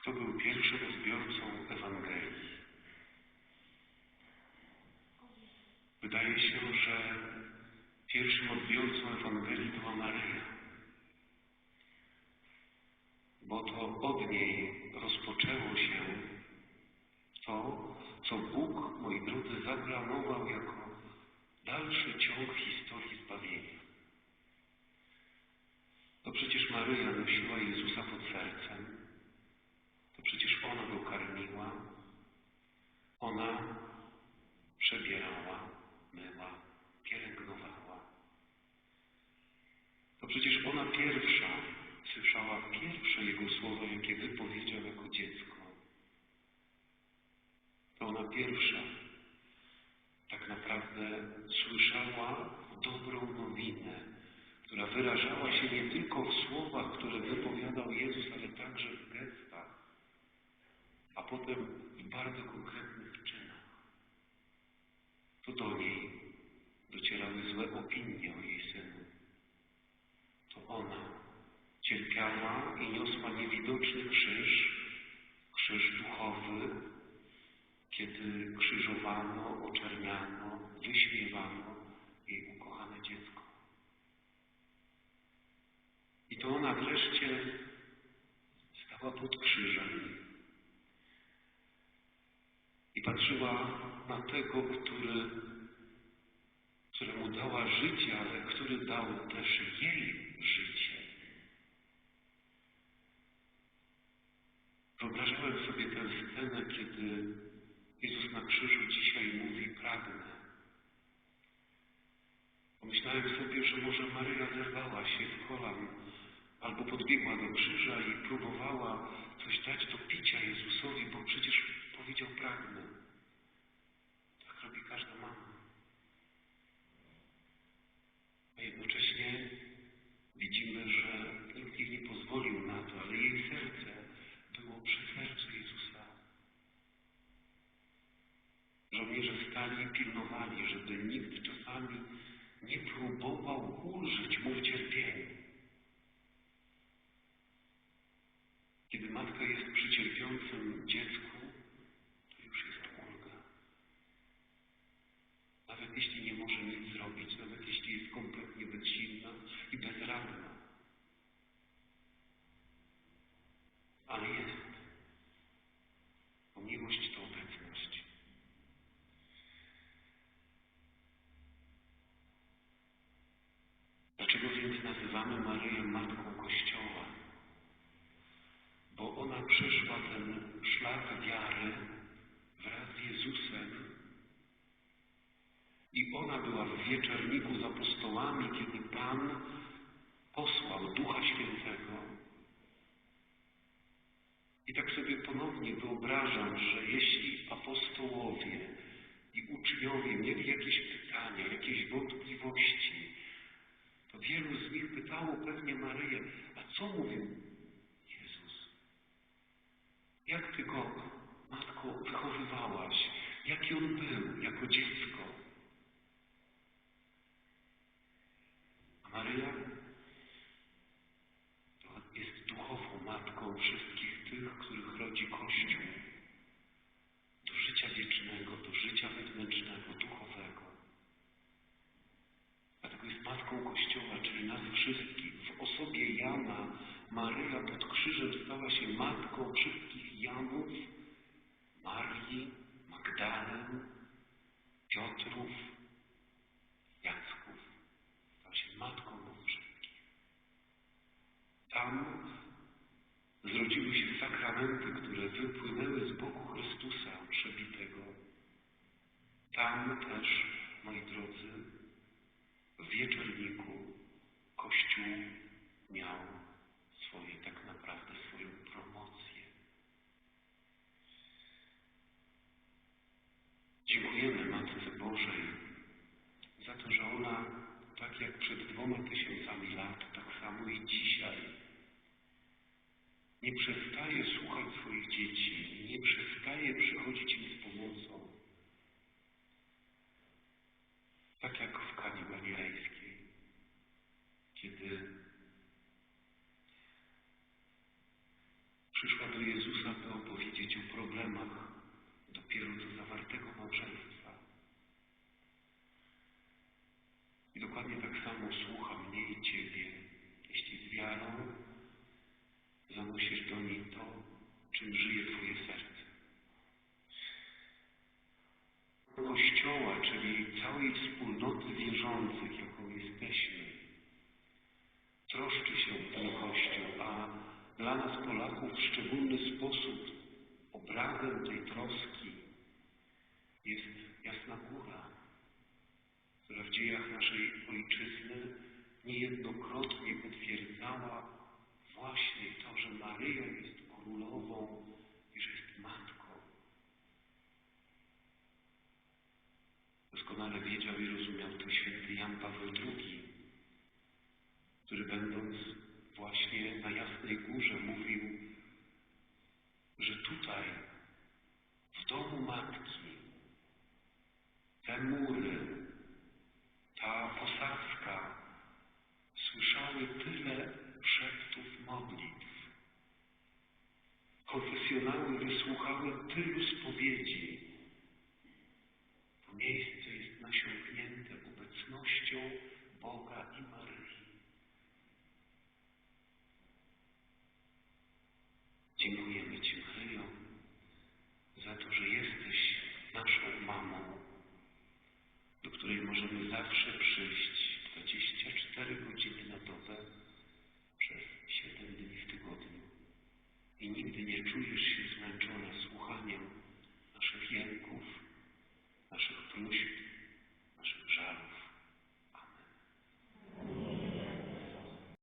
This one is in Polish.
Kto był pierwszym odbiorcą Ewangelii? Wydaje się, że pierwszym odbiorcą Ewangelii była Maryja, bo to od niej rozpoczęło się to, co Bóg, moi drodzy, zaplanował jako dalszy ciąg historii zbawienia. To przecież Maryja nosiła Jezusa pod sercem, to przecież ona go karmiła, ona przebierała, myła, pielęgnowała. To przecież ona pierwsza słyszała pierwsze Jego słowa, jakie wypowiedział jako dziecko. To ona pierwsza tak naprawdę słyszała dobrą nowinę, która wyrażała się nie tylko w słowach, które wypowiadał Jezus, ale także w gestach, a potem w bardzo konkretnych czynach. To do niej docierały złe opinie o jej synu. To ona cierpiała i niosła niewidoczny krzyż, krzyż duchowy, kiedy krzyżowano, oczerniano, wyśmiewano jej ukochane dziecko. I to ona wreszcie stała pod krzyżem i patrzyła na tego, który, któremu dała życie, ale który dał też jej życie. Wyobrażałem sobie tę scenę, kiedy Jezus na krzyżu dzisiaj mówi pragnę. Pomyślałem sobie, że może Maryja zerwała się z kolan albo podbiegła do krzyża i próbowała coś dać do picia Jezusowi, bo przecież powiedział pragnę. Tak robi każda mama. A jednocześnie widzimy, że nikt jej nie pozwolił na to, ale jej serce było przy sercu Jezusa. Żołnierze stali i pilnowali, żeby nikt czasami не пробовал у житьму в терпінні. Przeszła ten szlak wiary wraz z Jezusem i ona była w wieczorniku z apostołami, kiedy Pan posłał Ducha Świętego. I tak sobie ponownie wyobrażam, że jeśli apostołowie i uczniowie mieli jakieś pytania, jakieś wątpliwości, to wielu z nich pytało pewnie Maryję, a co mówił On był jako dziecko? A Maryja jest duchową matką wszystkich tych, których rodzi Kościół do życia wiecznego, do życia wewnętrznego, duchowego. Dlatego jest Matką Kościoła, czyli nas wszystkich. W osobie Jana Maryja pod krzyżem stała się Matką wszystkich Janów, Marii, Magdalen, Piotrów, Jacków. Stała się Matką nas wszystkich. Tam zrodziły się sakramenty, które wypłynęły z boku Chrystusa przebitego. Tam też, moi drodzy, w wieczorniku Kościół miał swoje, tak naprawdę swoją promocję. Dziękujemy Matce Bożej za to, że ona, tak jak przed dwoma tysiącami lat, tak samo i dzisiaj, nie przestaje słuchać swoich dzieci, nie przestaje przychodzić im z pomocą. Tak jak w Kani Galilejskiej, kiedy przyszła do Jezusa kierunku zawartego małżeństwa. I dokładnie tak samo słucha mnie i Ciebie która w dziejach naszej Ojczyzny niejednokrotnie potwierdzała właśnie to, że Maryja jest królową i że jest matką. Doskonale wiedział i rozumiał to święty Jan Paweł II, który będąc właśnie na Jasnej Górze mówił, że tutaj, w domu Matki, te mury, że jesteś naszą mamą, do której możemy zawsze przyjść 24 godziny na dobę przez 7 dni w tygodniu. I nigdy nie czujesz się